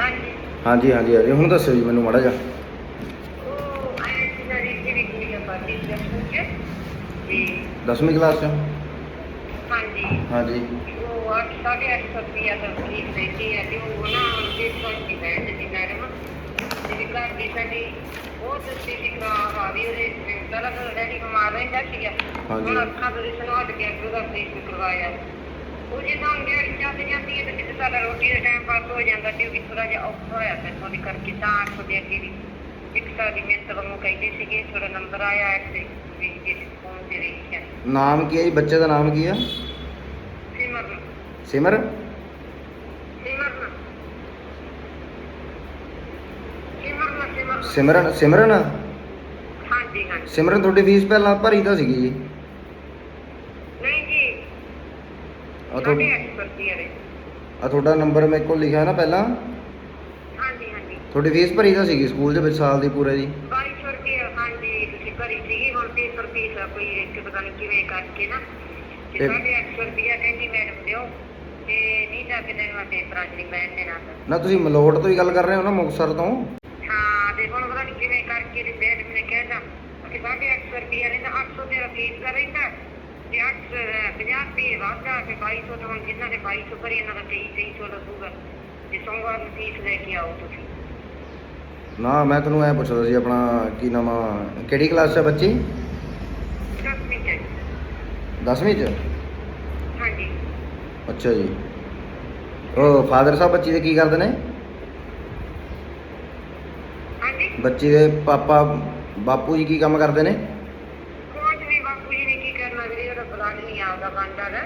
ਹਾਂਜੀ। ਹਾਂਜੀ ਹਾਂਜੀ ਹਾਂਜੀ। ਹੁਣ ਦੱਸਿਓ ਜੀ ਮੈਨੂੰ ਮਾੜਾ ਜਿਹਾ। ਉਹ ਆਇਆ ਸੀ ਨਾ ਜੀ ਵੀ ਕੁੜੀਆਂ ਪਾਰਟੀ ਦੇ ਵਿੱਚ ਜੀ 10ਵੀਂ ਕਲਾਸ ਚ? ਹਾਂਜੀ। ਹਾਂਜੀ। ਉਹ ਅੱਠ ਸਾਢੇ ਅੱਠ ਸੌ ਰੁਪਇਆ ਤਾਂ ਫੀਸ ਲੈਂਦੀ ਹੈ ਤੇ ਉਹ ਨਾ ਜੇ ਕੋਈ ਬੈਠ ਦੀ ਮੈਡਮ ਜਿਹੜੀ ਘਰ ਦੀ ਸਾਡੀ ਉਹ ਦੱਸੀ ਸੀ ਕਿ ਆ ਵੀ ਉਹਦੇ ਤਾਂ ਡੈਡੀ ਬਿਮਾਰ ਰਹਿੰਦਾ ਸੀਗਾ। ਹਾਂਜੀ। ਹੁਣ ਅੱਖਾਂ ਤੋਂ ਰਿਸਨ ਹਟ ਗਿਆ ਕਿ ਉਹਦਾ ਆਪਰੇਸ਼ਨ ਕਰਵਾਇਆ। ਉਹ ਜਿੱਦਾਂ ਡੈਡੀ ਜਾਂਦੀ ਜਾਂਦੀ ਹੈ ਤੇ ਕਿਤੇ ਸਾਡਾ ਰੋਟੀ ਦਾ ਟਾਈਮ ਪਾਸ ਹੋ ਜਾਂਦਾ ਤੇ ਉਹ ਵੀ ਥੋੜਾ ਜਿਹਾ ਔਖਾ ਹੋਇਆ ਫਿਰ ਉਹਦੇ ਕਰਕੇ ਤਾਂ ਅੱਖ ਦੇ ਅੱਗੇ ਵੀ ਇੱਕ ਸਾਡੀ ਮਿਹਨਤ ਵਾਂਗੂ ਕਹਿੰਦੇ ਸੀਗੇ ਥੋੜਾ ਨੰਬਰ ਆਇਆ ਐਕਸੇ ਵੀ ਜਿਸ ਫੋਨ ਤੇ ਵੇਖਿਆ ਨਾਮ ਕੀ ਹੈ ਜੀ? ਬੱਚੇ ਦਾ ਨਾਮ ਕੀ ਆ? ਸਿਮਰ? ਸਿਮਰਨ। ਸਿਮਰਨ ਸਿਮਰਨ। ਸਿਮਰਨ ਸਿਮਰਨ? ਹਾਂਜੀ ਹਾਂਜੀ। ਸਿਮਰਨ ਤੁਹਾਡੀ ਫੀਸ ਪਹਿਲਾਂ ਭਰੀ ਤਾਂ ਸੀਗੀ ਜੀ ਨਹੀਂ ਜੀ ਆ ਤੁਹਾਡਾ ਦੇ ਆ ਤੁਹਾਡਾ ਨੰਬਰ ਮੇਰੇ ਕੋਲ ਲਿਖਿਆ ਨਾ ਪਹਿਲਾਂ? ਹਾਂਜੀ ਹਾਂਜੀ। ਤੁਹਾਡੀ ਫੀਸ ਭਰੀ ਤਾਂ ਸੀਗੀ ਸਕੂਲ ਦੇ ਵਿੱਚ ਸਾਲ ਦੀ ਪੂਰੇ ਦੀ? 2200 ਰੁਪਈਆ ਹਾਂਜੀ ਤੁਸੀਂ ਭਰੀ ਸੀਗੀ ਹੁਣ 300 ਰੁਪਈਆ ਕੋਈ ਇੱਕ ਪਤਾ ਨਹੀਂ ਕਿਵੇਂ ਕਰਕੇ ਨਾ। ਤੇ ਤੇ- ਸਾਢੇ ਅੱਠ ਸੌ ਰੁਪਈਆ ਕਹਿੰਦੀ ਮੈਡਮ ਦਿਓ। ਤੇ ਨਹੀਂ ਤਾਂ ਕਿਤੇ ਮੈਂ ਪੇਪਰਾਂ 'ਚ ਨਹੀਂ ਨਾ ਤਾਂ। ਨਾ ਤੁਸੀਂ ਮਲੋਟ ਤੋਂ ਹੀ ਗੱਲ ਕਰ ਰਹੇ ਹੋ ਨਾ ਮੁਕਤਸਰ ਤੋਂ? ਹਾਂ ਤੇ ਹੁਣ ਪਤਾ ਨਹੀਂ ਕਿਵੇਂ ਕਰਕੇ ਤੇ ਮੈਡਮ ਨੇ ਕਹਿਤਾ ਕਿ ਸਾਢੇ ਅੱਠ ਸੌ ਰੁਪਈਆ ਰਹਿੰਦਾ 800 ਤੇਰਾ ਫੀਸ ਦਾ ਰਹਿੰਦਾ। ਤੇ 8 50 ਰੁਪਏ ਵਾਧਾ ਤੇ 2200 ਤੋਂ ਹੁਣ ਜਿੰਨਾ ਦੇ 2200 ਭਰੀ ਇਹਨਾਂ ਦਾ 23 2300 ਲੱਗੂਗਾ। ਤੇ ਸੋਮਵਾਰ ਨੂੰ ਫੀਸ ਲੈ ਕੇ ਆਓ ਤੁਸੀਂ। ਨਾ ਮੈਂ ਤੁਹਾਨੂੰ ਐ ਪੁੱਛਦਾ ਸੀ ਆਪਣਾ ਕੀ ਨਾਮ ਆ? ਕਿਹੜੀ ਕਲਾਸ 'ਚ ਆ ਬੱਚੀ? ਦਸ ਮਿੰਟ ਹੈ 10ਵੀਂ 'ਚ? ਹਾਂਜੀ। ਅੱਛਾ ਜੀ। ਉਹ ਫਾਦਰ ਸਾਹਿਬ ਬੱਚੀ ਦੇ ਕੀ ਕਰਦੇ ਨੇ? ਹਾਂਜੀ। ਬੱਚੀ ਦੇ ਪਾਪਾ ਬਾਪੂ ਜੀ ਕੀ ਕੰਮ ਕਰਦੇ ਨੇ ਕੁਝ ਵੀ ਬਾਪੂ ਜੀ ਨੇ ਕੀ ਕਰਨਾ ਵੀਰੇ ਉਹਦਾ ਬਲਾਡ ਨਹੀਂ ਆਉਂਦਾ ਬੰਦਾ ਦਾ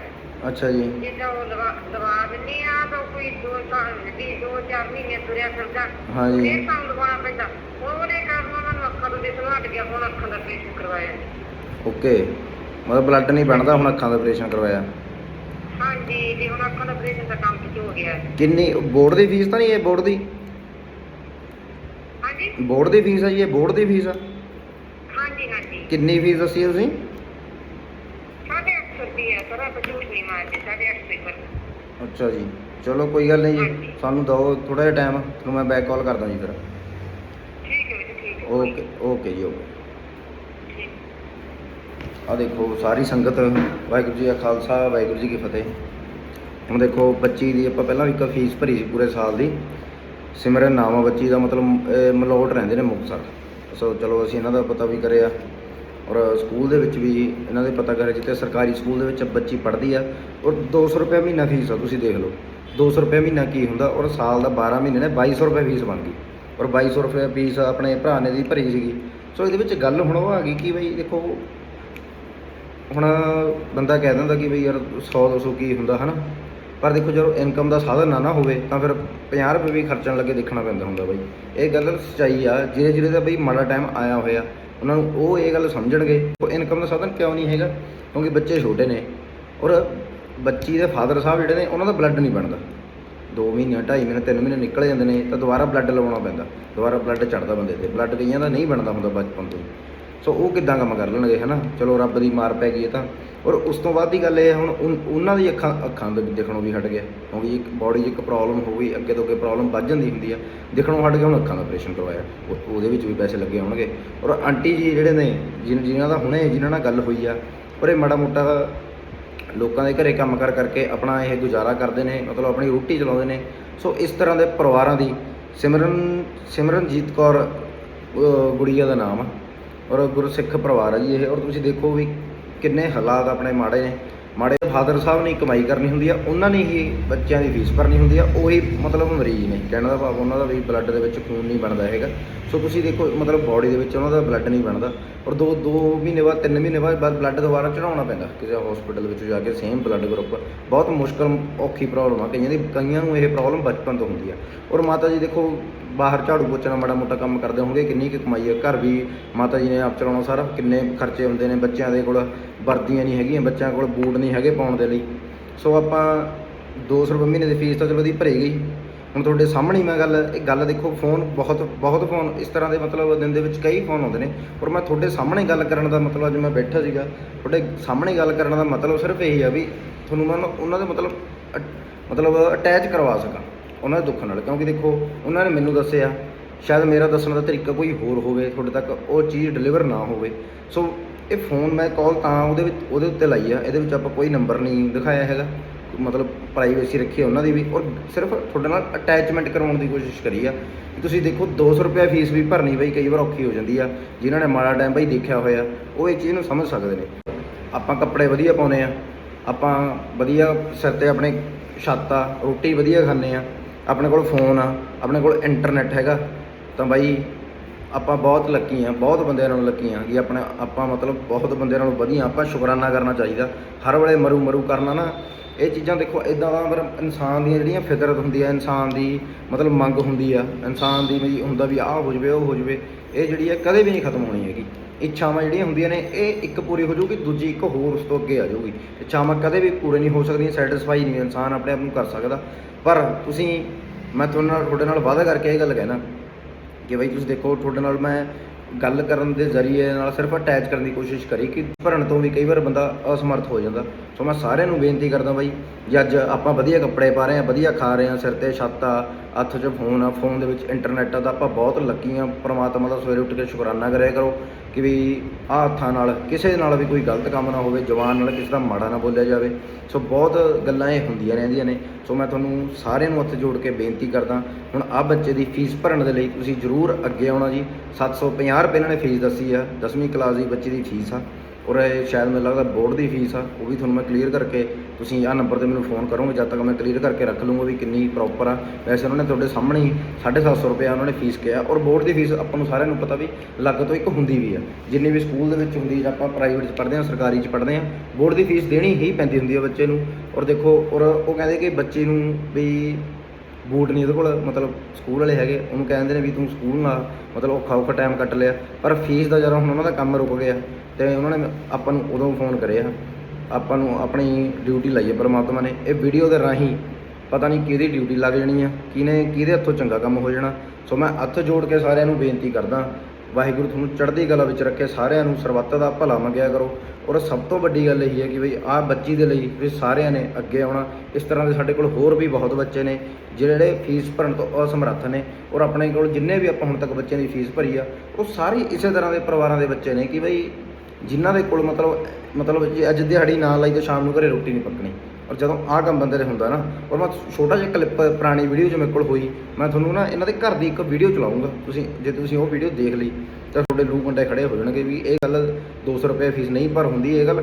ਅੱਛਾ ਜੀ। ਜਿੱਦਾਂ ਉਹ ਦਵਾ ਦਵਾ ਦਿੰਦੀ ਆ ਤਾਂ ਕੋਈ ਦੋ ਸਾਲ ਵੀ ਦੋ ਚਾਰ ਮਹੀਨੇ ਤੁਰਿਆ ਫਿਰਦਾ। ਹਾਂਜੀ। ਫੇਰ ਸਾਨੂੰ ਦਵਾਉਣਾ ਪੈਂਦਾ। ਉਹਦੇ ਕਾਰਨ ਉਹਨਾਂ ਨੂੰ ਅੱਖਾਂ ਤੋਂ ਦਿਸਣ ਹਟ ਗਿਆ ਹੁਣ ਅੱਖਾਂ ਦਾ ਆਪਰੇਸ਼ਨ ਕਰਵਾਇਆ। ਓਕੇ ਮਤਲਬ ਬਲੱਡ ਨਹੀਂ ਬਣਦਾ ਹੁਣ ਅੱਖਾਂ ਦਾ ਆਪਰੇਸ਼ਨ ਕਰਵਾਇਆ। ਹਾਂਜੀ ਜੀ ਹੁਣ ਅੱਖਾਂ ਦਾ ਆਪਰੇਸ਼ਨ ਦਾ ਕੰਮ ਕਿਤੇ ਹੋ ਗਿਆ। ਹੈ। ਕਿੰਨੀ ਬੋਰਡ ਦੀ ਫੀਸ ਤਾਂ ਨਹੀਂ ਇਹ ਬੋਰਡ ਦੀ? ਹਾਂਜੀ। ਬੋਰਡ ਦੀ ਫੀਸ ਆ ਜੀ ਇਹ ਬੋਰਡ ਦੀ ਫੀਸ ਆ? ਹਾਂਜੀ ਹਾਂਜੀ। ਕਿੰਨੀ ਫੀਸ ਦੱਸੀ ਤੁਸੀਂ? ਝੂਠ ਨਹੀਂ ਮਾਰਦੇ ਅੱਛਾ ਜੀ। ਚਲੋ ਕੋਈ ਗੱਲ ਨਹੀਂ ਜੀ। ਸਾਨੂੰ ਦਿਓ ਥੋੜਾ ਜਿਹਾ ਟਾਈਮ ਤੁਹਾਨੂੰ ਮੈਂ ਬੈਕ ਕਾਲ ਕਰਦਾ ਜੀ ਫਿਰ। ਠੀਕ ਹੈ ਵੀਰੇ ਠੀਕ ਹੈ। ਓਕੇ ਓਕੇ ਜੀ ਓਕੇ ਆ ਦੇਖੋ ਸਾਰੀ ਸੰਗਤ ਵਾਹਿਗੁਰੂ ਜੀ ਕਾ ਖਾਲਸਾ ਵਾਹਿਗੁਰੂ ਜੀ ਕੀ ਫਤਿਹ। ਹੁਣ ਦੇਖੋ ਬੱਚੀ ਦੀ ਆਪਾਂ ਪਹਿਲਾਂ ਇੱਕ ਫੀਸ ਭਰੀ ਸੀ ਪੂਰੇ ਸਾਲ ਦੀ। ਸਿਮਰਨ ਨਾਮ ਆ ਬੱਚੀ ਦਾ ਮਤਲਬ ਮਲੋਟ ਰਹਿੰਦੇ ਨੇ ਮੁਕਤਸਰ। ਸੋ ਚਲੋ ਅਸੀਂ ਇਹਨਾਂ ਦਾ ਪਤਾ ਵੀ ਕਰਿਆ। ਔਰ ਸਕੂਲ ਦੇ ਵਿੱਚ ਵੀ ਇਹਨਾਂ ਦੇ ਪਤਾ ਕਰਿਆ ਜਿੱਥੇ ਸਰਕਾਰੀ ਸਕੂਲ ਦੇ ਵਿੱਚ ਬੱਚੀ ਪੜ੍ਹਦੀ ਆ ਔਰ 200 ਰੁਪਏ ਮਹੀਨਾ ਫੀਸ ਆ, ਤੁਸੀਂ ਦੇਖ ਲਓ। 200 ਰੁਪਏ ਮਹੀਨਾ ਕੀ ਹੁੰਦਾ ਔਰ ਸਾਲ ਦਾ 12 ਮਹੀਨੇ ਨੇ 2200 ਰੁਪਏ ਫੀਸ ਬਣ ਗਈ। ਔਰ 2200 ਰੁਪਏ ਫੀਸ ਆਪਣੇ ਭਰਾ ਨੇ ਦੀ ਭਰੀ ਸੀਗੀ। ਸੋ ਇਹਦੇ ਵਿੱਚ ਗੱਲ ਹੁਣ ਉਹ ਆ ਗਈ ਕਿ ਬਈ ਦੇਖੋ, ਹੁਣ ਬੰਦਾ ਕਹਿ ਦਿੰਦਾ ਕਿ ਬਈ ਯਾਰ 100 200 ਕੀ ਹੁੰਦਾ, ਹਨਾ? ਪਰ ਦੇਖੋ ਜਦੋਂ ਇਨਕਮ ਦਾ ਸਾਧਨ ਨਾ ਨਾ ਹੋਵੇ ਤਾਂ ਫਿਰ 50 ਰੁਪਏ ਵੀ ਖਰਚਣ ਲੱਗੇ ਦੇਖਣਾ ਪੈਂਦਾ ਹੁੰਦਾ ਬਾਈ। ਇਹ ਗੱਲ ਸੱਚਾਈ ਆ ਜਿਹੜੇ ਜਿਹੜੇ ਦਾ ਬਈ ਮਾੜਾ ਟਾਈਮ ਆਇਆ ਹੋਇਆ। ਉਹਨਾਂ ਨੂੰ ਉਹ ਇਹ ਗੱਲ ਸਮਝਣਗੇ ਇਨਕਮ ਦਾ ਸਾਧਨ ਕਿਉਂ ਨਹੀਂ ਹੈਗਾ, ਕਿਉਂਕਿ ਬੱਚੇ ਛੋਟੇ ਨੇ ਔਰ ਬੱਚੀ ਦੇ ਫਾਦਰ ਸਾਹਿਬ ਜਿਹੜੇ ਨੇ ਉਹਨਾਂ ਦਾ ਬਲੱਡ ਨਹੀਂ ਬਣਦਾ। 2 ਮਹੀਨੇ 2.5 ਮਹੀਨੇ 3 ਮਹੀਨੇ ਨਿਕਲ ਜਾਂਦੇ ਨੇ ਤਾਂ ਦੁਬਾਰਾ ਬਲੱਡ ਲਵਾਉਣਾ ਪੈਂਦਾ। ਦੁਬਾਰਾ ਬਲੱਡ ਚੜਦਾ ਬੰਦੇ ਤੇ। ਬਲੱਡ ਕਈਆਂ ਦਾ ਨਹੀਂ ਬਣਦਾ ਹੁੰਦਾ ਬਚਪਨ ਤੋਂ। ਸੋ ਉਹ ਕਿੱਦਾਂ ਕੰਮ ਕਰ ਲੈਣਗੇ, ਹਨਾ? ਚਲੋ, ਰੱਬ ਦੀ ਮਾਰ ਪੈ ਗਈ ਇਹ ਤਾਂ। ਔਰ ਉਸ ਤੋਂ ਬਾਅਦ ਦੀ ਗੱਲ ਇਹ ਹੈ, ਹੁਣ ਉਨ- ਉਹਨਾਂ ਦੀ ਅੱਖਾਂ ਅੱਖਾਂ ਦੇ ਦੇਖਣੋਂ ਵੀ ਹਟ ਗਿਆ। ਕਿਉਂਕਿ ਇੱਕ ਬਾਡੀ 'ਚ ਇੱਕ ਪ੍ਰੋਬਲਮ ਹੋ ਗਈ ਅੱਗੇ ਤੋਂ ਅੱਗੇ ਪ੍ਰੋਬਲਮ ਵੱਧ ਜਾਂਦੀ ਹੁੰਦੀ ਆ। ਦੇਖਣੋਂ ਹਟ ਗਿਆ, ਹੁਣ ਅੱਖਾਂ ਦਾ ਆਪਰੇਸ਼ਨ ਕਰਵਾਇਆ। ਉਹਦੇ ਵਿੱਚ ਵੀ ਪੈਸੇ ਲੱਗੇ ਹੋਣਗੇ। ਔਰ ਆਂਟੀ ਜੀ ਜਿਹੜੇ ਨੇ, ਜਿਨ- ਜਿਨ੍ਹਾਂ ਦਾ ਹੁਣੇ ਜਿਨ੍ਹਾਂ ਨਾਲ ਗੱਲ ਹੋਈ ਆ, ਔਰ ਇਹ ਮਾੜਾ ਮੋਟਾ ਲੋਕਾਂ ਦੇ ਘਰੇ ਕੰਮ ਕਰ ਕਰਕੇ ਆਪਣਾ ਇਹ ਗੁਜ਼ਾਰਾ ਕਰਦੇ ਨੇ, ਮਤਲਬ ਆਪਣੀ ਰੋਟੀ ਚਲਾਉਂਦੇ ਨੇ। ਸੋ ਇਸ ਤਰ੍ਹਾਂ ਦੇ ਪਰਿਵਾਰਾਂ ਦੀ, ਸਿਮਰਨ, ਸਿਮਰਨਜੀਤ ਕੌਰ ਗੁੜੀਆ ਦਾ ਨਾਮ ਆ। ਔਰ ਗੁਰਸਿੱਖ ਪਰਿਵਾਰ ਆ ਜੀ ਇਹ, ਔਰ ਤੁਸੀਂ ਦੇਖੋ ਵੀ ਕਿੰਨੇ ਹਾਲਾਤ ਆਪਣੇ ਮਾੜੇ ਨੇ। ਮਾੜੇ ਫਾਦਰ ਸਾਹਿਬ ਨੇ ਕਮਾਈ ਕਰਨੀ ਹੁੰਦੀ ਆ, ਉਹਨਾਂ ਨੇ ਹੀ ਬੱਚਿਆਂ ਦੀ ਫੀਸ ਭਰਨੀ ਹੁੰਦੀ ਆ, ਉਹੀ ਮਤਲਬ ਮਰੀਜ਼ ਨੇ। ਕਹਿਣ ਦਾ ਭਾਵ ਉਹਨਾਂ ਦਾ ਵੀ ਬਲੱਡ ਦੇ ਵਿੱਚ ਖੂਨ ਨਹੀਂ ਬਣਦਾ ਹੈਗਾ। ਸੋ ਤੁਸੀਂ ਦੇਖੋ, ਮਤਲਬ ਬਾਡੀ ਦੇ ਵਿੱਚ ਉਹਨਾਂ ਦਾ ਬਲੱਡ ਨਹੀਂ ਬਣਦਾ, ਔਰ ਦੋ ਦੋ ਮਹੀਨੇ ਬਾਅਦ, ਤਿੰਨ ਮਹੀਨੇ ਬਾਅਦ ਬਾਅਦ ਬਲੱਡ ਦੁਬਾਰਾ ਚੜਾਉਣਾ ਪੈਂਦਾ। ਕਿਸੇ ਹਸਪੀਟਲ ਵਿੱਚ ਜਾ ਕੇ ਸੇਮ ਬਲੱਡ ਗਰੁੱਪ ਬਹੁਤ ਮੁਸ਼ਕਲ ਔਖੀ ਪ੍ਰੋਬਲਮ ਆ। ਕਈਆਂ ਦੀ, ਕਈਆਂ ਨੂੰ ਇਹ ਪ੍ਰੋਬਲਮ ਬਚਪਨ ਤੋਂ ਹੁੰਦੀ ਆ। ਔਰ ਮਾਤਾ ਜੀ ਦੇਖੋ ਬਾਹਰ ਝਾੜੂ ਪੋਚਣਾ ਮਾੜਾ ਮੋਟਾ ਕੰਮ ਕਰਦੇ ਹੋਣਗੇ, ਕਿੰਨੀ ਕੁ ਕਮਾਈ ਹੈ? ਘਰ ਵੀ ਮਾਤਾ ਜੀ ਨੇ ਆਪ ਚਲਾਉਣਾ ਸਾਰਾ, ਕਿੰਨੇ ਖਰਚੇ ਹੁੰਦੇ ਨੇ ਬੱਚਿਆਂ ਦੇ ਕੋਲ, ਵਰਦੀਆਂ ਨਹੀਂ ਹੈਗੀਆਂ, ਬੱਚਿਆਂ ਕੋਲ ਬੂਟ ਨਹੀਂ ਹੈਗੇ ਪਾਉਣ ਦੇ ਲਈ। ਸੋ ਆਪਾਂ 200 ਰੁਪਏ ਮਹੀਨੇ ਦੀ ਫੀਸ ਤਾਂ ਚਲੋ ਦੀ ਭਰੀ ਗਈ। ਹੁਣ ਤੁਹਾਡੇ ਸਾਹਮਣੇ ਮੈਂ ਗੱਲ, ਇਹ ਗੱਲ ਦੇਖੋ, ਫੋਨ ਬਹੁਤ ਬਹੁਤ ਫੋਨ, ਇਸ ਤਰ੍ਹਾਂ ਦੇ ਮਤਲਬ ਦਿਨ ਦੇ ਵਿੱਚ ਕਈ ਫੋਨ ਆਉਂਦੇ ਨੇ। ਔਰ ਮੈਂ ਤੁਹਾਡੇ ਸਾਹਮਣੇ ਗੱਲ ਕਰਨ ਦਾ ਮਤਲਬ ਅੱਜ ਮੈਂ ਬੈਠਾ ਸੀਗਾ। ਤੁਹਾਡੇ ਸਾਹਮਣੇ ਗੱਲ ਕਰਨ ਦਾ ਮਤਲਬ ਸਿਰਫ ਇਹੀ ਆ ਵੀ ਤੁਹਾਨੂੰ ਮੈਂ ਉਹਨਾਂ ਦੇ ਮਤਲਬ ਅਟ- ਮਤਲਬ ਅਟੈਚ ਕਰਵਾ ਸਕਾਂ। ਉਹਨਾਂ ਦੇ ਦੁੱਖ ਨਾਲ, ਕਿਉਂਕਿ ਦੇਖੋ, ਉਹਨਾਂ ਨੇ ਮੈਨੂੰ ਦੱਸਿਆ, ਸ਼ਾਇਦ ਮੇਰਾ ਦੱਸਣ ਦਾ ਤਰੀਕਾ ਕੋਈ ਹੋਰ ਹੋਵੇ, ਤੁਹਾਡੇ ਤੱਕ ਉਹ ਚੀਜ਼ ਡਿਲੀਵਰ ਨਾ ਹੋਵੇ। ਸੋ ਇਹ ਫੋਨ ਮੈਂ ਕਾਲ ਤਾਂ ਉਹਦੇ ਵਿੱਚ, ਉਹਦੇ ਉੱਤੇ ਲਾਈ ਆ, ਇਹਦੇ ਵਿੱਚ ਆਪਾਂ ਕੋਈ ਨੰਬਰ ਨਹੀਂ ਦਿਖਾਇਆ ਹੈਗਾ। ਮਤਲਬ ਪ੍ਰਾਈਵੇਸੀ ਰੱਖੀ ਉਹਨਾਂ ਦੀ ਵੀ, ਔਰ ਸਿਰਫ ਤੁਹਾਡੇ ਨਾਲ ਅਟੈਚਮੈਂਟ ਕਰਵਾਉਣ ਦੀ ਕੋਸ਼ਿਸ਼ ਕਰੀ ਆ। ਤੁਸੀਂ ਦੇਖੋ 200 ਰੁਪਏ ਫੀਸ ਵੀ ਭਰਨੀ ਬਈ, ਕਈ ਵਾਰ ਔਖੀ ਹੋ ਜਾਂਦੀ ਆ। ਜਿਨ੍ਹਾਂ ਨੇ ਮਾੜਾ ਟਾਈਮ ਬਈ ਦੇਖਿਆ ਹੋਇਆ, ਉਹ ਇਹ ਚੀਜ਼ ਨੂੰ ਸਮਝ ਸਕਦੇ ਨੇ। ਆਪਾਂ ਕੱਪੜੇ ਵਧੀਆ ਪਾਉਨੇ ਆ, ਆਪਾਂ ਵਧੀਆ ਸਿਰ ਤੇ ਆਪਣੇ ਛੱਤ ਆ, ਰੋਟੀ ਵਧੀਆ ਖਾਂਦੇ ਆ। ਆਪਣੇ ਕੋਲ ਫੋਨ ਆ, ਆਪਣੇ ਕੋਲ ਇੰਟਰਨੈਟ ਹੈਗਾ। ਤਾਂ ਬਾਈ, ਆਪਾਂ ਬਹੁਤ ਲੱਕੀ ਆ, ਬਹੁਤ ਬੰਦਿਆਂ ਨਾਲੋਂ ਲੱਕੀ ਆ ਕਿ ਆਪਣੇ, ਆਪਾਂ ਮਤਲਬ ਬਹੁਤ ਬੰਦਿਆਂ ਨਾਲੋਂ ਵਧੀਆ, ਆਪਾਂ ਸ਼ੁਕਰਾਨਾ ਕਰਨਾ ਚਾਹੀਦਾ। ਹਰ ਵੇਲੇ ਮਰੂ ਮਰੂ ਕਰਨਾ ਨਾ। ਇਹ ਚੀਜ਼ਾਂ ਦੇਖੋ ਇਦਾਂ ਦਾ ਪਰ ਇਨਸਾਨ ਦੀਆਂ ਜਿਹੜੀਆਂ ਫਿਤਰਤ ਹੁੰਦੀ ਆ, ਇਨਸਾਨ ਦੀ ਮਤਲਬ ਮੰਗ ਹੁੰਦੀ ਆ, ਇਨਸਾਨ ਦੀ ਵੀ ਹੁੰਦਾ ਵੀ ਆਹ ਹੋ ਜਵੇ, ਉਹ ਹੋ ਜਵੇ, ਇਹ ਜਿਹੜੀ ਆ ਕਦੇ ਵੀ ਨਹੀਂ ਖਤਮ ਹੋਣੀ ਹੈਗੀ। ਇੱਛਾਵਾਂ ਜਿਹੜੀਆਂ ਹੁੰਦੀਆਂ ਨੇ, ਇਹ ਇੱਕ ਪੂਰੀ ਹੋ ਜਾਊਗੀ, ਦੂਜੀ ਇੱਕ ਹੋਰ ਉਸ ਤੋਂ ਅੱਗੇ ਆ ਜਾਊਗੀ। ਇੱਛਾਵਾਂ ਕਦੇ ਵੀ ਪੂਰੇ ਨਹੀਂ ਹੋ ਸਕਦੀਆਂ ਸੈਟੀਸਫਾਈ ਨਹੀਂ ਇਨਸਾਨ ਆਪਣੇ ਆਪ ਨੂੰ ਕਰ ਸਕਦਾ। ਪਰ ਤੁਸੀਂ, ਮੈਂ ਤੁਹਾਡੇ ਨਾਲ ਤੁਹਾਡੇ ਨਾਲ ਵਾਅਦਾ ਕਰਕੇ ਇਹ ਗੱਲ ਕਹਿਣਾ ਕਿ ਬਈ ਤੁਸੀਂ ਦੇਖੋ, ਤੁਹਾਡੇ ਨਾਲ ਮੈਂ ਗੱਲ ਕਰਨ ਦੇ ਜ਼ਰੀਏ ਨਾਲ ਸਿਰਫ ਅਟੈਚ ਕਰਨ ਦੀ ਕੋਸ਼ਿਸ਼ ਕਰੀ ਕਿ ਭਰਨ ਤੋਂ ਵੀ ਕਈ ਵਾਰ ਬੰਦਾ ਅਸਮਰਥ ਹੋ ਜਾਂਦਾ। ਸੋ ਮੈਂ ਸਾਰਿਆਂ ਨੂੰ ਬੇਨਤੀ ਕਰਦਾ ਬਾਈ, ਜੇ ਅੱਜ ਆਪਾਂ ਵਧੀਆ ਕੱਪੜੇ ਪਾ ਰਹੇ ਹਾਂ, ਵਧੀਆ ਖਾ ਰਹੇ ਹਾਂ, ਸਿਰ ਤੇ ਛੱਤ ਆ, ਹੱਥ 'ਚ ਫੋਨ ਆ ਫੋਨ ਦੇ ਵਿੱਚ ਇੰਟਰਨੈਟ ਆ, ਤਾਂ ਆਪਾਂ ਬਹੁਤ ਲੱਕੀ ਆ ਪ੍ਰਮਾਤਮਾ ਦਾ ਸਵੇਰੇ ਉੱਠ ਕੇ ਸ਼ੁਕਰਾਨਾ ਕਰਿਆ ਕਰੋ। ਕਿ ਵੀ ਆਹ ਹੱਥਾਂ ਨਾਲ, ਕਿਸੇ ਨਾਲ ਵੀ ਕੋਈ ਗਲਤ ਕੰਮ ਨਾ ਹੋਵੇ, ਜਵਾਨ ਨਾਲ ਕਿਸੇ ਦਾ ਮਾੜਾ ਨਾ ਬੋਲਿਆ ਜਾਵੇ। ਸੋ ਬਹੁਤ ਗੱਲਾਂ ਇਹ ਹੁੰਦੀਆਂ ਰਹਿੰਦੀਆਂ ਨੇ। ਸੋ ਮੈਂ ਤੁਹਾਨੂੰ ਸਾਰਿਆਂ ਨੂੰ ਹੱਥ ਜੋੜ ਕੇ ਬੇਨਤੀ ਕਰਦਾ, ਹੁਣ ਆਹ ਬੱਚੇ ਦੀ ਫੀਸ ਭਰਨ ਦੇ ਲਈ ਤੁਸੀਂ ਜ਼ਰੂਰ ਅੱਗੇ ਆਉਣਾ ਜੀ। 750 ਰੁਪਏ ਇਹਨਾਂ ਨੇ ਫੀਸ ਦੱਸੀ ਆ 10ਵੀਂ ਕਲਾਸ ਦੀ ਬੱਚੇ ਦੀ ਫੀਸ ਆ। ਔਰ ਇਹ ਸ਼ਾਇਦ ਮੈਨੂੰ ਲੱਗਦਾ ਬੋਰਡ ਦੀ ਫੀਸ ਆ, ਉਹ ਵੀ ਤੁਹਾਨੂੰ ਮੈਂ ਕਲੀਅਰ ਕਰਕੇ ਤੁਸੀਂ ਆਹ ਨੰਬਰ ਤੇ ਮੈਨੂੰ ਫੋਨ ਕਰੋਗੇ, ਜਦ ਤੱਕ ਮੈਂ ਕਲੀਅਰ ਕਰਕੇ ਰੱਖ ਲੂੰਗਾ ਵੀ ਕਿੰਨੀ ਪ੍ਰੋਪਰ ਆ। ਵੈਸੇ ਉਹਨਾਂ ਨੇ ਤੁਹਾਡੇ ਸਾਹਮਣੇ ਹੀ 750 ਰੁਪਏ ਉਹਨਾਂ ਨੇ ਫੀਸ ਕਿਹਾ ਔਰ ਬੋਰਡ ਦੀ ਫੀਸ ਆਪਾਂ ਨੂੰ ਸਾਰਿਆਂ ਨੂੰ ਪਤਾ ਵੀ ਅਲੱਗ ਤੋਂ ਇੱਕ ਹੁੰਦੀ ਵੀ ਆ। ਜਿੰਨੀ ਵੀ ਸਕੂਲ ਦੇ ਵਿੱਚ ਹੁੰਦੀ ਜਾਂ ਆਪਾਂ ਪ੍ਰਾਈਵੇਟ 'ਚ ਪੜ੍ਹਦੇ ਹਾਂ, ਸਰਕਾਰੀ 'ਚ ਪੜ੍ਹਦੇ ਹਾਂ, ਬੋਰਡ ਦੀ ਫੀਸ ਦੇਣੀ ਹੀ ਪੈਂਦੀ ਹੁੰਦੀ ਆ ਬੱਚੇ ਨੂੰ। ਔਰ ਦੇਖੋ, ਔਰ ਉਹ ਕਹਿੰਦੇ ਕਿ ਬੱਚੇ ਨੂੰ ਵੀ ਬੂਟ ਨਹੀਂ ਉਹਦੇ ਕੋਲ, ਮਤਲਬ ਸਕੂਲ ਵਾਲੇ ਹੈਗੇ, ਉਹਨੂੰ ਕਹਿੰਦੇ ਨੇ ਵੀ ਤੂੰ ਸਕੂਲ ਨਾਲ ਮਤਲਬ ਔਖਾ ਔਖਾ ਟਾਈਮ ਕੱਟ ਲਿਆ। ਪਰ ਫੀਸ ਦਾ ਜਦੋਂ ਹੁਣ ਉਹਨਾਂ ਦਾ ਕੰਮ ਰੁਕ ਗਿਆ, ਤੇ ਉਹਨਾਂ ਨੇ ਆਪਾਂ ਨੂੰ ਉਦੋਂ ਫੋਨ ਕਰਿਆ। ਆਪਾਂ ਨੂੰ ਆਪਣੀ ਡਿਊਟੀ ਲਾਈ ਹੈ ਪਰਮਾਤਮਾ ਨੇ। ਇਹ ਵੀਡੀਓ ਦੇ ਰਾਹੀਂ ਪਤਾ ਨਹੀਂ ਕਿਹਦੀ ਡਿਊਟੀ ਲੱਗ ਜਾਣੀ ਆ, ਕਿਹਨੇ ਕਿਹਦੇ ਹੱਥੋਂ ਚੰਗਾ ਕੰਮ ਹੋ ਜਾਣਾ। ਸੋ ਮੈਂ ਹੱਥ ਜੋੜ ਕੇ ਸਾਰਿਆਂ ਨੂੰ ਬੇਨਤੀ ਕਰਦਾ, ਵਾਹਿਗੁਰੂ ਤੁਹਾਨੂੰ ਚੜ੍ਹਦੀ ਕਲਾ ਵਿੱਚ ਰੱਖੇ, ਸਾਰਿਆਂ ਨੂੰ ਸਰਬੱਤ ਦਾ ਭਲਾ ਮੰਗਿਆ ਕਰੋ। ਔਰ ਸਭ ਤੋਂ ਵੱਡੀ ਗੱਲ ਇਹ ਹੈ ਕਿ ਬਈ ਆਹ ਬੱਚੀ ਦੇ ਲਈ ਵੀ ਸਾਰਿਆਂ ਨੇ ਅੱਗੇ ਆਉਣਾ। ਇਸ ਤਰ੍ਹਾਂ ਦੇ ਸਾਡੇ ਕੋਲ ਹੋਰ ਵੀ ਬਹੁਤ ਬੱਚੇ ਨੇ, ਜਿਹੜੇ ਫੀਸ ਭਰਨ ਤੋਂ ਅਸਮਰੱਥ ਨੇ ਔਰ ਆਪਣੇ ਕੋਲ ਜਿੰਨੇ ਵੀ ਆਪਾਂ ਹੁਣ ਤੱਕ ਬੱਚਿਆਂ ਦੀ ਫੀਸ ਭਰੀ ਆ, ਉਹ ਸਾਰੇ ਇਸੇ ਤਰ੍ਹਾਂ ਦੇ ਪਰਿਵਾਰਾਂ ਦੇ ਬੱਚੇ ਨੇ ਕਿ ਬਈ ਜਿਨ੍ਹਾਂ ਦੇ ਕੋਲ ਮਤਲਬ ਮਤਲਬ ਜੇ ਅੱਜ ਦਿਹਾੜੀ ਨਾ ਲਾਈ ਤਾਂ ਸ਼ਾਮ ਨੂੰ ਘਰੇ ਰੋਟੀ ਨਹੀਂ ਪੱਕਣੀ। ਔਰ ਜਦੋਂ ਆਹ ਕੰਮ ਬੰਦੇ ਦੇ ਹੁੰਦਾ ਨਾ, ਔਰ ਮੈਂ ਛੋਟਾ ਜਿਹਾ ਕਲਿੱਪ ਪੁਰਾਣੀ ਵੀਡੀਓ ਜੋ ਮੇਰੇ ਕੋਲ ਹੋਈ, ਮੈਂ ਤੁਹਾਨੂੰ ਨਾ ਇਹਨਾਂ ਦੇ ਘਰ ਦੀ ਇੱਕ ਵੀਡੀਓ ਚਲਾਉਂਗਾ ਤੁਸੀਂ, ਜੇ ਤੁਸੀਂ ਉਹ ਵੀਡੀਓ ਦੇਖ ਲਈ, ਤਾਂ ਤੁਹਾਡੇ ਲੂ ਕੰਡੇ ਖੜੇ ਹੋ ਜਾਣਗੇ ਵੀ ਇਹ ਗੱਲ 200 ਰੁਪਏ ਫੀਸ ਨਹੀਂ, ਪਰ ਹੁੰਦੀ ਇਹ ਗੱਲ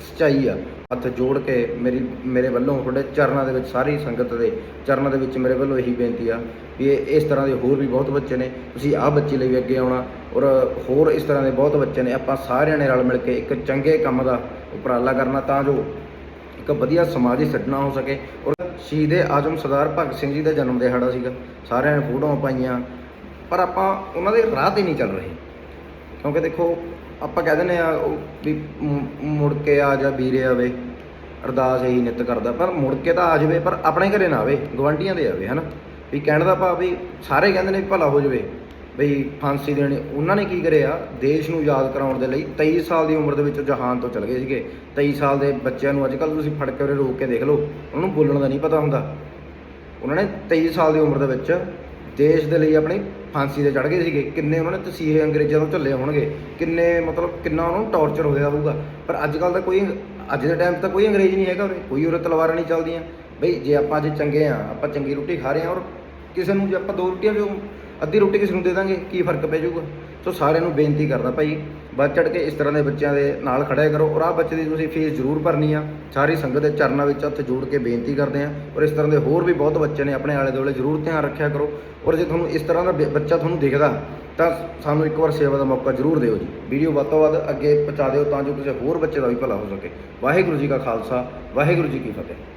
ਸੱਚਾਈ ਆ। ਹੱਥ ਜੋੜ ਕੇ ਮੇਰੀ, ਮੇਰੇ ਵੱਲੋਂ ਤੁਹਾਡੇ ਚਰਨਾਂ ਦੇ ਵਿੱਚ ਸਾਰੀ ਸੰਗਤ ਦੇ ਚਰਨਾਂ ਦੇ ਵਿੱਚ ਮੇਰੇ ਵੱਲੋਂ ਇਹੀ ਬੇਨਤੀ ਆ ਵੀ ਇਹ, ਇਸ ਤਰ੍ਹਾਂ ਦੇ ਹੋਰ ਵੀ ਬਹੁਤ ਬੱਚੇ ਨੇ, ਤੁਸੀਂ ਆਹ ਬੱਚੇ ਲਈ ਵੀ ਅੱਗੇ ਆਉਣਾ ਔਰ ਹੋਰ ਇਸ ਤਰ੍ਹਾਂ ਦੇ ਬਹੁਤ ਬੱਚੇ ਨੇ, ਆਪਾਂ ਸਾਰਿਆਂ ਨੇ ਰਲ ਮਿਲ ਕੇ ਇੱਕ ਚੰਗੇ ਕੰਮ ਦਾ ਉਪਰਾਲਾ ਕਰਨਾ ਤਾਂ ਜੋ ਇੱਕ ਵਧੀਆ ਸਮਾਜ ਹੀ ਸੱਜਣਾ ਹੋ ਸਕੇ। ਔਰ ਸ਼ਹੀਦ ਆਜਮ ਸਰਦਾਰ ਭਗਤ ਸਿੰਘ ਜੀ ਦਾ ਜਨਮ ਦਿਹਾੜਾ ਸੀਗਾ, ਸਾਰਿਆਂ ਨੇ ਫੋਟੋਆਂ ਪਾਈਆਂ, ਪਰ ਆਪਾਂ ਉਹਨਾਂ ਦੇ ਰਾਹ ਤੇ ਨਹੀਂ ਚੱਲ ਰਹੇ। ਕਿਉਂਕਿ ਦੇਖੋ ਆਪਾਂ ਕਹਿ ਦਿੰਦੇ ਆ ਉਹ ਵੀ ਮੁ- ਮੁੜ ਕੇ ਆ ਜਾ ਵੀਰੇ ਆਵੇ, ਅਰਦਾਸ ਇਹੀ ਨਿਤ ਕਰਦਾ, ਪਰ ਮੁੜ ਕੇ ਤਾਂ ਆ ਜਾਵੇ, ਪਰ ਆਪਣੇ ਘਰੇ ਨਾ ਆਵੇ ਗਵਾਂਢੀਆਂ ਦੇ ਆਵੇ, ਹਨਾ? ਵੀ ਕਹਿਣ ਦਾ ਭਾਵ ਵੀ ਸਾਰੇ ਕਹਿੰਦੇ ਨੇ ਵੀ ਭਲਾ ਹੋ ਜਾਵੇ, ਬਈ ਫਾਂਸੀ ਦੇਣੀ ਉਹਨਾਂ ਨੇ ਕੀ ਕਰਿਆ? ਦੇਸ਼ ਨੂੰ ਯਾਦ ਕਰਾਉਣ ਦੇ ਲਈ 23 ਸਾਲ ਦੀ ਉਮਰ ਦੇ ਵਿੱਚ ਜਹਾਨ ਤੋਂ ਚਲੇ ਗਏ ਸੀਗੇ। 23 ਸਾਲ ਦੇ ਬੱਚਿਆਂ ਨੂੰ ਅੱਜ ਕੱਲ੍ਹ ਤੁਸੀਂ ਫੜ ਕੇ ਉਰੇ ਰੋਕ ਕੇ ਦੇਖ ਲਓ, ਉਹਨਾਂ ਨੂੰ ਬੋਲਣ ਦਾ ਨਹੀਂ ਪਤਾ ਹੁੰਦਾ। ਉਹਨਾਂ ਨੇ 23 ਸਾਲ ਦੀ ਉਮਰ ਦੇ ਵਿੱਚ ਦੇਸ਼ ਦੇ ਲਈ ਆਪਣੀ ਫਾਂਸੀ ਤੇ ਚੜ ਗਏ ਸੀਗੇ। ਕਿੰਨੇ ਉਹਨਾਂ ਨੇ ਤਸੀਹੇ ਅੰਗਰੇਜ਼ਾਂ ਤੋਂ ਝੱਲੇ ਹੋਣਗੇ। ਕਿੰਨੇ ਮਤਲਬ ਕਿੰਨਾ ਉਹਨਾਂ ਨੂੰ ਟੌਰਚਰ ਹੋਇਆ ਹੋਊਗਾ। ਪਰ ਅੱਜ ਕੱਲ ਤਾਂ ਕੋਈ ਅੱਜ ਦੇ ਟਾਈਮ ਤਾਂ ਕੋਈ ਅੰਗਰੇਜ਼ ਨਹੀਂ ਹੈਗਾ ਉਰੇ। ਕੋਈ ਉਰੇ ਤਲਵਾਰਾਂ ਨਹੀਂ ਚੱਲਦੀਆਂ। ਬਈ ਜੇ ਆਪਾਂ ਅੱਜ ਚੰਗੇ ਆ, ਆਪਾਂ ਚੰਗੀ ਰੋਟੀ ਖਾ ਰਹੇ ਆ ਔਰ ਕਿਸੇ ਨੂੰ ਜੇ ਆਪਾਂ ਦੋ ਰੋਟੀਆਂ ਵੀ ਅੱਧੀ ਰੋਟੀ ਕਿਸੇ ਨੂੰ ਦੇ ਦਾਂਗੇ, ਕੀ ਫ਼ਰਕ ਪੈ ਜਾਊਗਾ? ਸੋ ਸਾਰਿਆਂ ਨੂੰ ਬੇਨਤੀ ਕਰਦਾ ਭਾਈ, ਵੱਧ ਚੜ ਕੇ ਇਸ ਤਰ੍ਹਾਂ ਦੇ ਬੱਚਿਆਂ ਦੇ ਨਾਲ ਖੜਿਆ ਕਰੋ ਔਰ ਆਹ ਬੱਚੇ ਦੀ ਤੁਸੀਂ ਫੀਸ ਜ਼ਰੂਰ ਭਰਨੀ ਆ। ਸਾਰੀ ਸੰਗਤ ਦੇ ਚਰਨਾਂ ਵਿੱਚ ਹੱਥ ਜੋੜ ਕੇ ਬੇਨਤੀ ਕਰਦੇ ਆ ਔਰ ਇਸ ਤਰ੍ਹਾਂ ਦੇ ਹੋਰ ਵੀ ਬਹੁਤ ਬੱਚੇ ਨੇ ਆਪਣੇ ਆਲੇ ਦੁਆਲੇ ਜ਼ਰੂਰ ਧਿਆਨ ਰੱਖਿਆ ਕਰੋ ਔਰ ਜੇ ਤੁਹਾਨੂੰ ਇਸ ਤਰ੍ਹਾਂ ਦਾ ਬ- ਬੱਚਾ ਤੁਹਾਨੂੰ ਦਿਖਦਾ ਤਾਂ ਸਾਨੂੰ ਇੱਕ ਵਾਰ ਸੇਵਾ ਦਾ ਮੌਕਾ ਜ਼ਰੂਰ ਦਿਓ ਜੀ। ਵੀਡੀਓ ਵੱਧ ਤੋਂ ਵੱਧ ਅੱਗੇ ਪਹੁੰਚਾ ਦਿਓ ਤਾਂ ਜੋ ਕਿਸੇ ਹੋਰ ਬੱਚੇ ਦਾ ਵੀ ਭਲਾ ਹੋ ਸਕੇ। ਵਾਹਿਗੁਰੂ ਜੀ ਕਾ ਖਾਲਸਾ, ਵਾਹਿਗੁਰੂ ਜੀ ਕੀ ਫਤਿਹ।